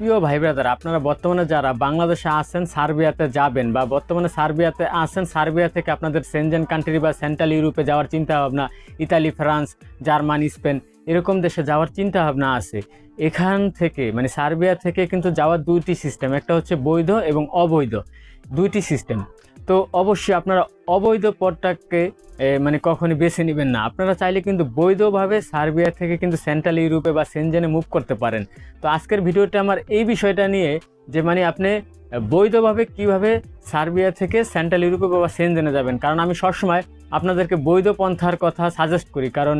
প্রিয় ভাই ব্রাদার, আপনারা বর্তমানে যারা বাংলাদেশে আসেন সার্বিয়াতে যাবেন বা বর্তমানে সার্বিয়াতে আসেন সার্বিয়া থেকে আপনাদের সেনজেন কান্ট্রি বা সেন্ট্রাল ইউরোপে যাওয়ার চিন্তাভাবনা ইতালি ফ্রান্স জার্মানি স্পেন এরকম দেশে যাওয়ার চিন্তাভাবনা আছে। এখান থেকে মানে সার্বিয়া থেকে কিন্তু যাওয়ার দুইটি সিস্টেম একটা হচ্ছে বৈধ এবং অবৈধ। দুইটি সিস্টেম তো অবশ্যই আপনারা অবৈধ পথটাকে মানে কখনই বেছে নেবেন না। আপনারা চাইলে কিন্তু বৈধভাবে সার্বিয়া থেকে কিন্তু সেন্ট্রাল ইউরোপে বা সেনজেনে মুভ করতে পারেন। তো আজকের ভিডিওটা আমার এই বিষয়টা নিয়ে যে মানে আপনি বৈধভাবে কীভাবে সার্বিয়া থেকে সেন্ট্রাল ইউরোপে বা সেনজেনে যাবেন। কারণ আমি সবসময় আপনাদেরকে বৈধ পন্থার কথা সাজেস্ট করি। কারণ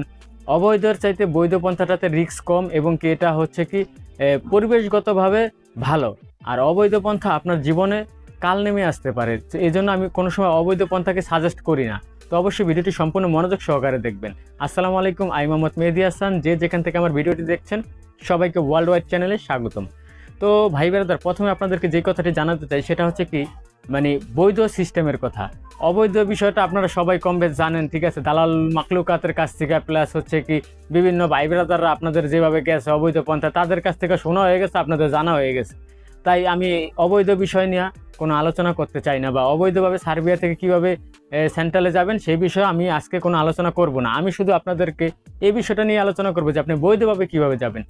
অবৈধর চাইতে বৈধ পন্থাটাতে রিস্ক কম এবং কি এটা হচ্ছে কি পরিবেশগতভাবে ভালো। আর অবৈধ পন্থা আপনার জীবনে কাল নেমে আসতে পারে। এই জন্য আমি কোনো সময় অবৈধ পন্থাকে সাজেস্ট করি না। তো অবশ্যই ভিডিওটি সম্পূর্ণ মনোযোগ সহকারে দেখবেন। আসসালামু আলাইকুম আই মোহাম্মদ মেহেদি হাসান। যে যেখান থেকে আমার ভিডিওটি দেখছেন, সবাইকে ওয়ার্ল্ড ওয়াইড চ্যানেলে স্বাগতম। তো ভাই বেরাদার, প্রথমে আপনাদেরকে যে কথাটি জানাতে চাই, সেটা হচ্ছে কি মানে বৈধ সিস্টেমের কথা। অবৈধ বিষয়টা আপনারা সবাই কম বেশ জানেন, ঠিক আছে? দালাল মাকলুকাতের কাছ থেকে প্লাস হচ্ছে কি, বিভিন্ন ভাই বেরাদাররা আপনাদের যেভাবে গেছে, অবৈধ পন্থা, তাদের কাছ থেকে শোনা হয়ে গেছে, আপনাদের জানা হয়ে গেছে। তাই আমি অবৈধ বিষয় নিয়ে কোনো আলোচনা করতে চাই না বা অবৈধভাবে সার্বিয়া থেকে কীভাবে সেন্ট্রালে যাবেন সেই বিষয়ে আমি আজকে কোনো আলোচনা করব না। আমি শুধু আপনাদেরকে এই বিষয়টা নিয়ে আলোচনা করব যে আপনি বৈধভাবে কীভাবে যাবেন।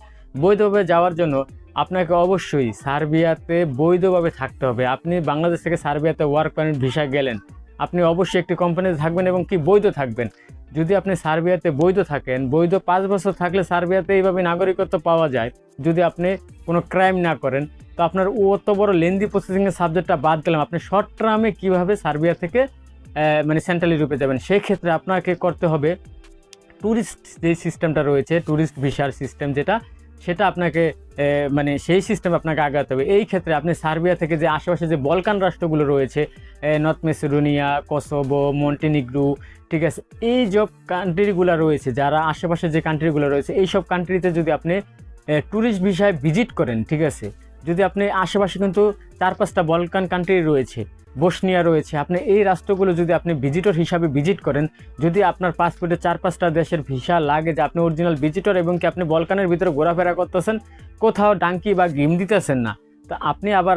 বৈধভাবে যাওয়ার জন্য আপনাকে অবশ্যই সার্বিয়াতে বৈধভাবে থাকতে হবে। আপনি বাংলাদেশ থেকে সার্বিয়াতে ওয়ার্ক পারমিট ভিসা গেলেন। আপনি অবশ্যই একটি কোম্পানিতে থাকবেন এবং কি বৈধ থাকবেন? যদি আপনি সার্বিয়াতে বৈধ থাকেন, বৈধ পাঁচ বছর থাকলে সার্বিয়াতে এইভাবে নাগরিকত্ব পাওয়া যায়, যদি আপনি কোনো ক্রাইম না করেন, তো আপনার অত বড় লেন্দি প্রসেসিংয়ের সাবজেক্টটা বাদ দিলাম। আপনি শর্ট টার্মে কীভাবে সার্বিয়া থেকে মানে সেন্ট্রালি রূপে যাবেন? সেই ক্ষেত্রে আপনাকে করতে হবে ট্যুরিস্ট যে সিস্টেমটা রয়েছে ট্যুরিস্ট ভিসার সিস্টেম যেটা সেটা আপনাকে মানে সেই সিস্টেম আপনাকে আগাতে হবে। এই ক্ষেত্রে আপনি সার্বিয়া থেকে যে আশেপাশে যে বলকান রাষ্ট্রগুলো রয়েছে নর্থ মেসিডোনিয়া, কসোভো, মন্টিনিগ্রু, ঠিক আছে, এই সব কান্ট্রিগুলো রয়েছে, যারা আশেপাশে যে কান্ট্রিগুলো রয়েছে এই সব কান্ট্রিতে যদি আপনি ট্যুরিস্ট ভিসায় ভিজিট করেন, ঠিক আছে যদি আপনি আশেপাশে কিন্তু চার পাঁচটা বলকান কান্ট্রি রয়েছে বসনিয়া রয়েছে, আপনি এই রাষ্ট্রগুলো যদি আপনি ভিজিটর হিসাবে ভিজিট করেন, যদি আপনার পাসপোর্টে চার পাঁচটা দেশের ভিসা লাগে যে আপনি অরিজিনাল ভিজিটর এবং কি আপনি বলকানের ভিতরে ঘোরাফেরা করতেছেন, কোথাও ডাঙ্কি বা গিম দিতেছেন না, তো আপনি আবার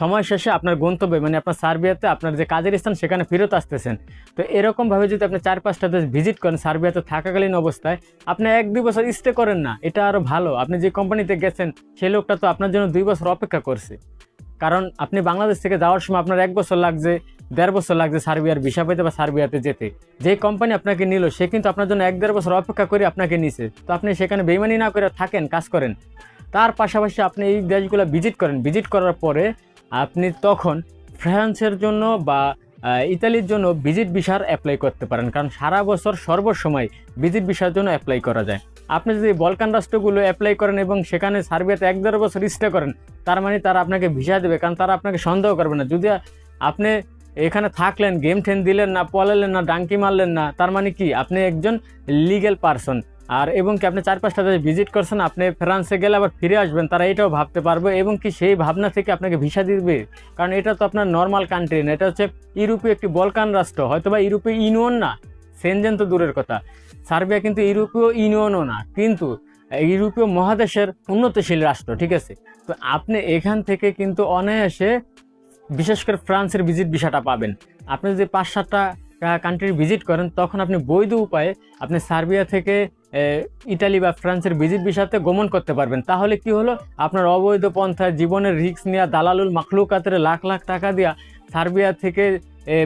সময় শেষে আপনার গন্তব্যে মানে আপনার সার্বিয়াতে আপনার যে কাজের স্থান, সেখানে ফেরত আসতেছেন। তো এরকমভাবে যদি আপনি চার পাঁচটা দেশ ভিজিট করেন, সার্বিয়াতে থাকাকালীন অবস্থায়, আপনি এক দুই বছর স্টে করেন না, এটা আরও ভালো। আপনি যে কোম্পানিতে গেছেন সেই লোকটা তো আপনার জন্য দুই বছর অপেক্ষা করছে। কারণ আপনি বাংলাদেশ থেকে যাওয়ার সময় আপনার এক বছর লাগছে, দেড় বছর লাগছে সার্বিয়ার ভিসা পেতে বা সার্বিয়াতে যেতে। যে কোম্পানি আপনাকে নিল, সে কিন্তু আপনার জন্য এক দেড় বছর অপেক্ষা করে আপনাকে নিছে। তো আপনি সেখানে বেইমানি না করে থাকেন, কাজ করেন। তার পাশাপাশি আপনি এই দেশগুলো ভিজিট করেন। ভিজিট করার পরে আপনি তখন ফ্রান্সের জন্য বা ইতালির জন্য ভিজিট ভিসার অ্যাপ্লাই করতে পারেন। কারণ সারা বছর সর্বসময় ভিজিট ভিসার জন্য অ্যাপ্লাই করা যায়। আপনি যদি বলকান রাষ্ট্রগুলো অ্যাপ্লাই করেন এবং সেখানে সার্বিয়াতে এক দেড় বছর স্টে করেন, তার মানে তারা আপনাকে ভিসা দেবে, কারণ তারা আপনাকে সন্দেহ করবে না। যদি আপনি এখানে থাকলেন গেম ঠেন দিলেন না, পলালেন না ডাঙ্কি মারলেন না, তার মানে কি? আপনি একজন লিগেল পারসন আর এবং কি আপনি চার পাঁচটা দেশ ভিজিট করছেন, আপনি ফ্রান্সে গেলে আবার ফিরে আসবেন, তারা এটাও ভাবতে পারবে এবং কি সেই ভাবনা থেকে আপনাকে ভিসা দিবে। কারণ এটা তো আপনার নর্মাল কান্ট্রি না, এটা হচ্ছে ইউরোপীয় একটি বলকান রাষ্ট্র হয়তো বা ইউরোপীয় ইউনিয়ন না সেনজেন তো দূরের কথা। সার্বিয়া কিন্তু ইউরোপীয় ইউনিয়নও না, কিন্তু ইউরোপীয় মহাদেশের উন্নতশীল রাষ্ট্র, ঠিক আছে? তো আপনি এখান থেকে কিন্তু অনায়াসে বিশেষ করে ফ্রান্সের ভিজিট ভিসাটা পাবেন। আপনি যদি পাঁচ সাতটা কান্ট্রি ভিজিট করেন, তখন আপনি বৈধ উপায়ে আপনি সার্বিয়া থেকে ইটালি বা ফ্রান্সের ভিজিট ভিসাতে গমন করতে পারবেন। তাহলে কি হলো? আপনার অবৈধ পন্থায় জীবনের রিক্স নেওয়া দালালুল মাখলুকাতের লাখ লাখ টাকা দেওয়া সার্বিয়া থেকে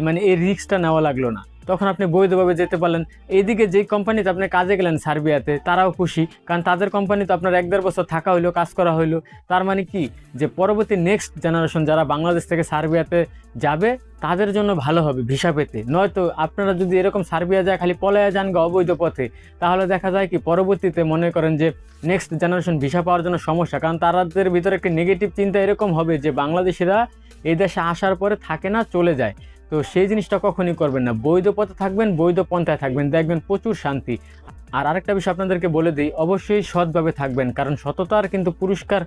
মানে এই রিক্সটা নেওয়া লাগল না। তখন আপনি বৈধভাবে যেতে পারলেন। এইদিকে যেই কোম্পানিতে আপনি কাজে গেলেন সার্বিয়াতে, তারাও খুশি। কারণ তাদের কোম্পানিতে আপনার এক দেড় বছর থাকা হইল, কাজ করা হইল। তার মানে কি? যে পরবর্তী নেক্সট জেনারেশন যারা বাংলাদেশ থেকে সার্বিয়াতে যাবে, তাদের জন্য ভালো হবে ভিসা পেতে। নয়তো আপনারা যদি এরকম সার্বিয়া যায়, খালি পলায়া যান গা অবৈধ পথে, তাহলে দেখা যায় কি, পরবর্তীতে মনে করেন যে নেক্সট জেনারেশন ভিসা পাওয়ার জন্য সমস্যা। কারণ তাদের ভিতরে একটি নেগেটিভ চিন্তা এরকম হবে যে বাংলাদেশিরা এই দেশে আসার পরে থাকে না, চলে যায়। তো সেই জিনিসটা কখনই করবেন না। বৈধ পথে থাকবেন, বৈধ পন্থায় থাকবেন। দেখবেন প্রচুর শান্তি। আর আরেকটা বিষয় আপনাদেরকে বলে দিই, অবশ্যই সৎভাবে থাকবেন। কারণ সততার কিন্তু পুরস্কার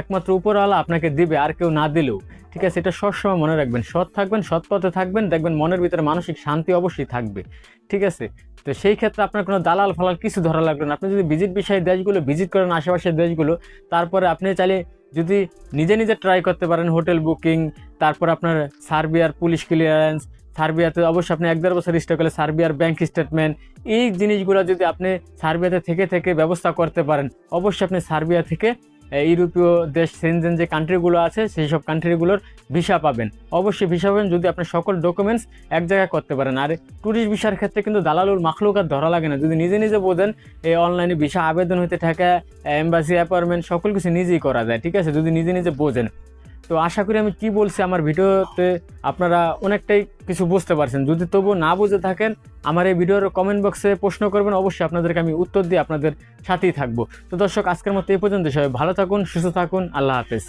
একমাত্র উপরওয়ালা আপনাকে দিবে, আর কেউ না দিলেও। ঠিক আছে, এটা সবসময় মনে রাখবেন। সৎ থাকবেন, সৎ পথে থাকবেন। দেখবেন মনের ভিতরে মানসিক শান্তি অবশ্যই থাকবে। ঠিক আছে? তো সেই ক্ষেত্রে আপনার কোনো দালাল ফালাল কিছু ধরা লাগবে না। আপনি যদি ভিজিট বিষয় দেশগুলো, ভিজিট করেন আশেপাশের দেশগুলো, তারপরে আপনি চাইলে যদি নিজে নিজে ট্রাই করতে পারেন হোটেল বুকিং তারপর আপনার সার্বিয়ার পুলিশ ক্লিয়ারেন্স সার্বিয়াতে অবশ্যই আপনি এক দেড় বছর স্টে করলে সার্বিয়ার ব্যাংক স্টেটমেন্ট এই জিনিসগুলো যদি আপনি সার্বিয়াতে থেকে থেকে ব্যবস্থা করতে পারেন, অবশ্যই আপনি সার্বিয়া থেকে ইউরোপীয় দেশ সেনজেন যে কান্ট্রিগুলো আছে, সেই সব কান্ট্রিগুলোর ভিসা পাবেন। অবশ্যই ভিসা পাবেন যদি আপনি সকল ডকুমেন্টস এক জায়গায় করতে পারেন। আর ট্যুরিস্ট ভিসার ক্ষেত্রে কিন্তু দালালুর মাখলুক আর ধরা লাগে না। যদি নিজে নিজে বোঝেন এই অনলাইনে ভিসা আবেদন হইতে থাকে এম্বাসি অ্যাপয়েন্টমেন্ট সকল কিছু নিজেই করা যায়, ঠিক আছে? যদি নিজে নিজে বোঝেন। তো আশা করি আমি কি বলছি, আমার ভিডিওতে আপনারা অনেকটাই কিছু বুঝতে পারছেন। যদি তবু না বুঝে থাকেন, আমার এই ভিডিওর কমেন্ট বক্সে প্রশ্ন করবেন, অবশ্যই আপনাদেরকে আমি উত্তর দিয়ে আপনাদের সাথেই থাকব। তো দর্শক, আজকের মতো এই পর্যন্ত, সবাই ভালো থাকুন, সুস্থ থাকুন, আল্লাহ হাফেজ।